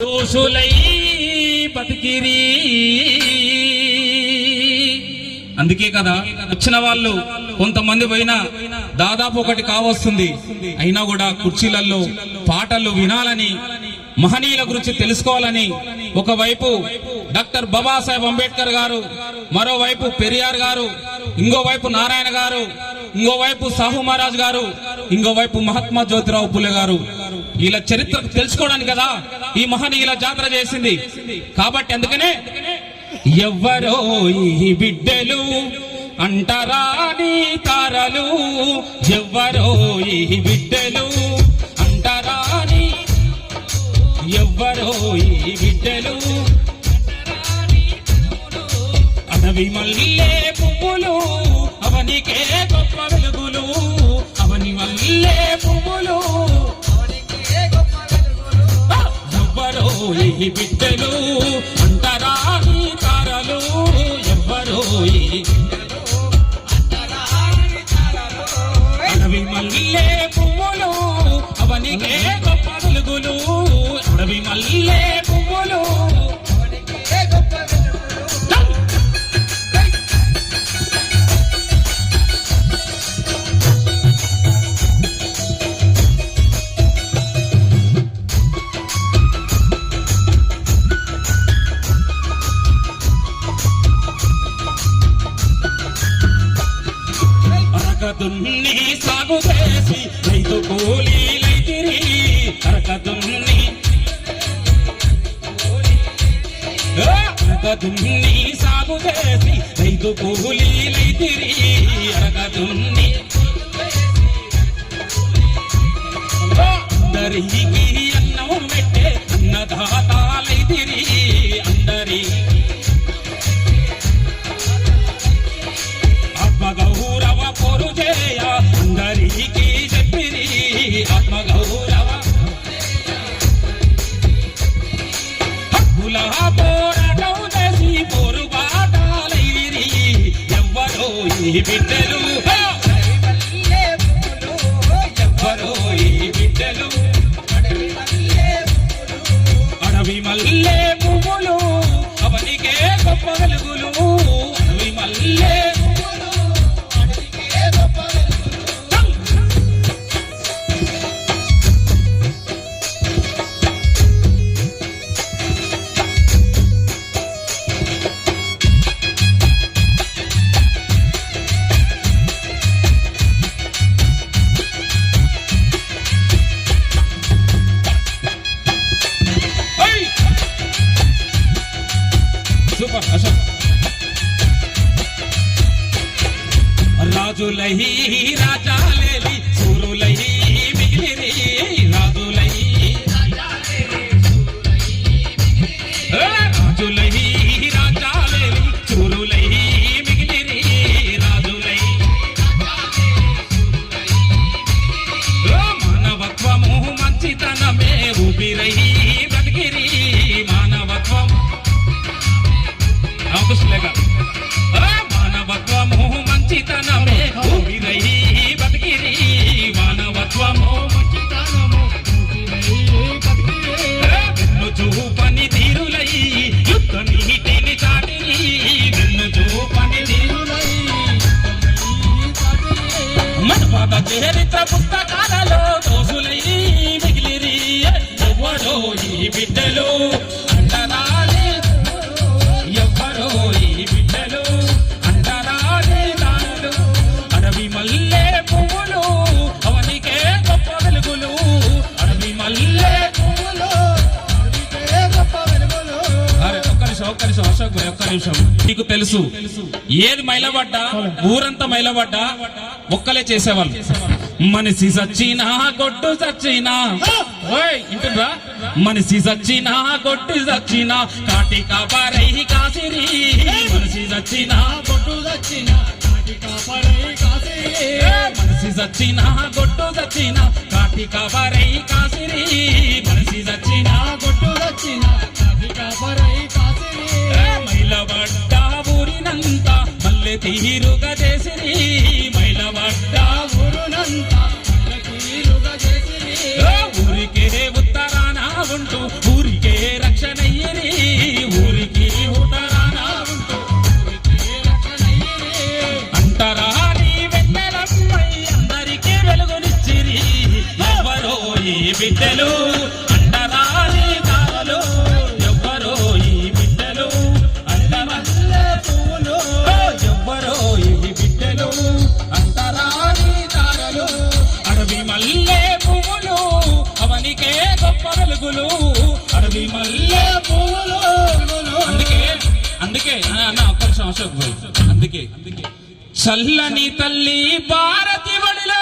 దోషులై బతికిరి. అందుకే కదా వచ్చిన వాళ్ళు కొంతమంది పోయినా దాదాపు ఒకటి కావస్తుంది. అయినా కూడా కుర్చీలలో పాటలు వినాలని మహనీయుల గురించి తెలుసుకోవాలని ఒకవైపు డాక్టర్ బాబాసాహెబ్ అంబేద్కర్ గారు మరోవైపు పెరియార్ గారు ఇంకోవైపు నారాయణ గారు ఇంకోవైపు సాహు మహారాజ్ గారు ఇంకోవైపు మహాత్మా జ్యోతిరావు పులే గారు వీళ్ళ చరిత్ర తెలుసుకోవడానికి కదా ఈ మహనీయుల జాతర చేసింది. కాబట్టి అందుకనే ఎవ్వరో ఈ బిడ్డలు అంటరాని తారలు ఎవ్వరో ఈ బిడ్డలు అంటరాని ఎవ్వరో ఈ బిడ్డలు అడవి మల్లె పువ్వులు అవనికే గొప్ప వెలుగులు అవని మల్లె పువ్వులు బిడ్డలు అరకదున్ని సాగు చేసి రైతు కూలీలైతిరి అరకదున్ని అరకదున్ని సాగు చేసి రైతు కూలీలైతిరి అరకదున్ని హక్కుల పోరాటం చేసి పోరు ఎవ్వరో ఈ బిడ్డలు ఎవ్వరో ఈ బిడ్డలు అడవి మల్లె పువ్వులు అవనికే గొప్ప వెలుగులు. రాజులై రాజాలేలి సూరులై మిగిలిరి రాజులై ఏ! రాజాలేలి సూరులై మిగిలిరి రాజులై మానవత్వము మంచితనమే ఊపిరై బ్రతికిరి మానవత్వం. రామకృష్ణులే నీకు తెలుసు. ఏది మైలబడ్డా? ఊరంతా మైలబడ్డా? ఒక్కలే చేసేవాళ్ళు. మనిషి సచ్చినా కొట్టు సచ్చినా. ఓయ్ ఇంటుండ్రా మనిషి సచ్చినా కొట్టు సచ్చినా. కాటి కాపారై కాసిరి. మనిషి సచ్చినా కొట్టు సచ్చినా. కాటి కాపారై కాసిరి. మనిషి సచ్చినా కొట్టు సచ్చినా. కాటి కాపారై కాసిరి. మల్లె తీరుగా మల్లి మల్లె పూలు అందుకే అందుకే ఆ, అన్న ఒక్క నిమిషం అశోక్ భాయ్ అందుకే చల్లని తల్లి భారతి వడిలో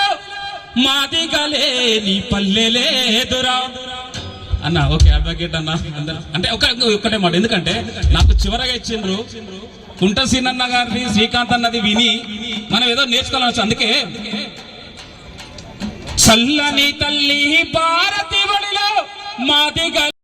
మాది గలేని పల్లెలేదురా అన్న ఓకే అడ్వకేట్ అన్న అంటే ఒక ఒక్కటే మాట ఎందుకంటే నాకు చివరగా ఇచ్చిండ్రు కుంట సీనన్న గారిని శ్రీకాంత్ అన్నది విని మనం ఏదో నేర్చుకోవాలవచ్చు అందుకే చల్లని తల్లి భారతి వడిలో మాది గల